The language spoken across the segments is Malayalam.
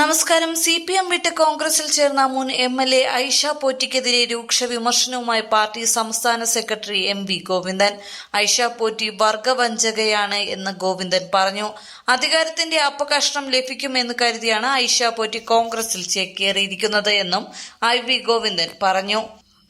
നമസ്കാരം. സി പി എം വിട്ട് കോൺഗ്രസിൽ ചേർന്ന മുൻ എം എൽ എ ഐഷ പോറ്റിക്കെതിരെ രൂക്ഷ വിമർശനവുമായി പാർട്ടി സംസ്ഥാന secretary M V Govindan. Aisha Potti വർഗവഞ്ചകയാണ് എന്ന് ഗോവിന്ദൻ പറഞ്ഞു. അധികാരത്തിന്റെ അപ്പകഷ്ണം ലഭിക്കുമെന്ന് കരുതിയാണ് ഐഷ പോറ്റി കോൺഗ്രസിൽ ചേക്കേറിയിരിക്കുന്നത് എന്നും ഐ വി ഗോവിന്ദൻ പറഞ്ഞു.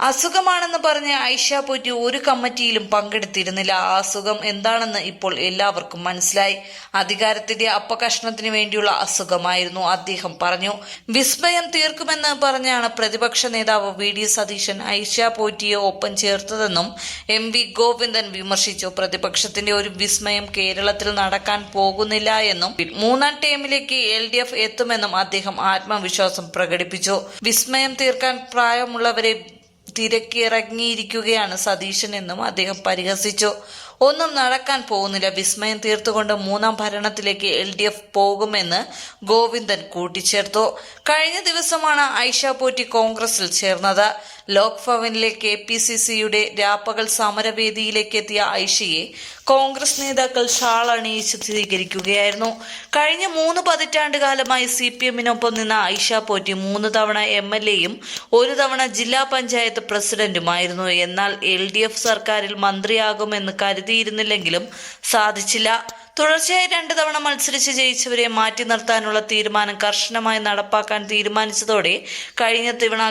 അസുഖമാണെന്ന് പറഞ്ഞ് ഐഷ പോറ്റി ഒരു കമ്മിറ്റിയിലും പങ്കെടുത്തിരുന്നില്ല. ആ അസുഖം എന്താണെന്ന് ഇപ്പോൾ എല്ലാവർക്കും മനസ്സിലായി. അധികാരത്തിന്റെ അപ്പകഷ്ണത്തിനു വേണ്ടിയുള്ള അസുഖമായിരുന്നു അദ്ദേഹം പറഞ്ഞു. വിസ്മയം തീർക്കുമെന്ന് പറഞ്ഞാണ് പ്രതിപക്ഷ നേതാവ് വി ഡി സതീശൻ ഐഷ പോറ്റിയെ ഒപ്പം ചേർത്തതെന്നും എം വി ഗോവിന്ദൻ വിമർശിച്ചു. പ്രതിപക്ഷത്തിന്റെ ഒരു വിസ്മയം കേരളത്തിൽ നടക്കാൻ പോകുന്നില്ല എന്നും മൂന്നാം ടേമിലേക്ക് എൽ ഡി എഫ് എത്തുമെന്നും അദ്ദേഹം ആത്മവിശ്വാസം പ്രകടിപ്പിച്ചു. വിസ്മയം തീർക്കാൻ പ്രായമുള്ളവരെ തിരക്കിറങ്ങിയിരിക്കുകയാണ് സതീശൻ എന്നും അദ്ദേഹം പരിഹസിച്ചു. ഒന്നും നടക്കാൻ പോകുന്നില്ല. വിസ്മയം തീർത്തുകൊണ്ട് മൂന്നാം ഭരണത്തിലേക്ക് എൽ ഡി എഫ് പോകുമെന്ന് ഗോവിന്ദൻ കൂട്ടിച്ചേർത്തു. കഴിഞ്ഞ ദിവസമാണ് ഐഷ പോറ്റി കോൺഗ്രസിൽ ചേർന്നത്. ലോക് ഭവനിലെ കെ പി സി സിയുടെ രാപ്പകൽ സമരവേദിയിലേക്കെത്തിയ ഐഷയെ കോൺഗ്രസ് നേതാക്കൾ ഷാൾ അണിയിച്ച് സ്വീകരിക്കുകയായിരുന്നു കഴിഞ്ഞ മൂന്ന് പതിറ്റാണ്ട് കാലമായി സി പി എമ്മിനൊപ്പം നിന്ന ഐഷ പോറ്റി മൂന്ന് തവണ എം എൽ എയും ഒരു തവണ ജില്ലാ പഞ്ചായത്ത് പ്രസിഡന്റുമായിരുന്നു. എന്നാൽ എൽ ഡി എഫ് സർക്കാരിൽ മന്ത്രിയാകുമെന്ന് കരുതിയിരുന്നില്ലെങ്കിലും സാധിച്ചില്ല. തുടർച്ചയായി രണ്ട് തവണ മത്സരിച്ച് ജയിച്ചവരെ മാറ്റി നിർത്താനുള്ള തീരുമാനം കർശനമായി നടപ്പാക്കാൻ തീരുമാനിച്ചതോടെ കഴിഞ്ഞ തവണ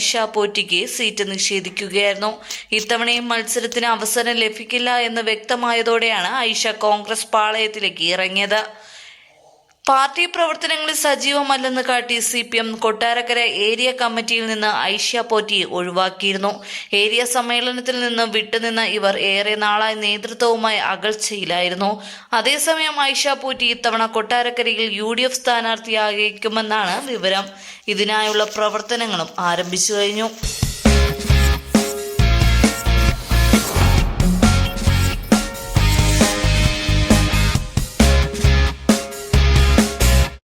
ഇഷ പോറ്റിക്ക് സീറ്റ് നിഷേധിക്കുകയായിരുന്നു. ഇത്തവണയും മത്സരത്തിന് അവസരം ലഭിക്കില്ല എന്ന് വ്യക്തമായതോടെയാണ് ഐഷ കോൺഗ്രസ് പാളയത്തിലേക്ക് ഇറങ്ങിയത്. പാർട്ടി പ്രവർത്തനങ്ങളിൽ സജീവമല്ലെന്ന് കാട്ടി C P M Kottarakkara area കമ്മിറ്റിയിൽ നിന്ന് ഐഷ്യ പോറ്റിയെ ഒഴിവാക്കിയിരുന്നു. ഏരിയ സമ്മേളനത്തിൽ നിന്ന് വിട്ടുനിന്ന ഇവർ ഏറെ നാളായി നേതൃത്വവുമായി അകൽച്ചയിലായിരുന്നു. അതേസമയം ഐഷ പോറ്റി ഇത്തവണ കൊട്ടാരക്കരയിൽ യു ഡി എഫ് സ്ഥാനാർത്ഥിയായേക്കുമെന്നാണ് വിവരം. ഇതിനായുള്ള പ്രവർത്തനങ്ങളും ആരംഭിച്ചു കഴിഞ്ഞു.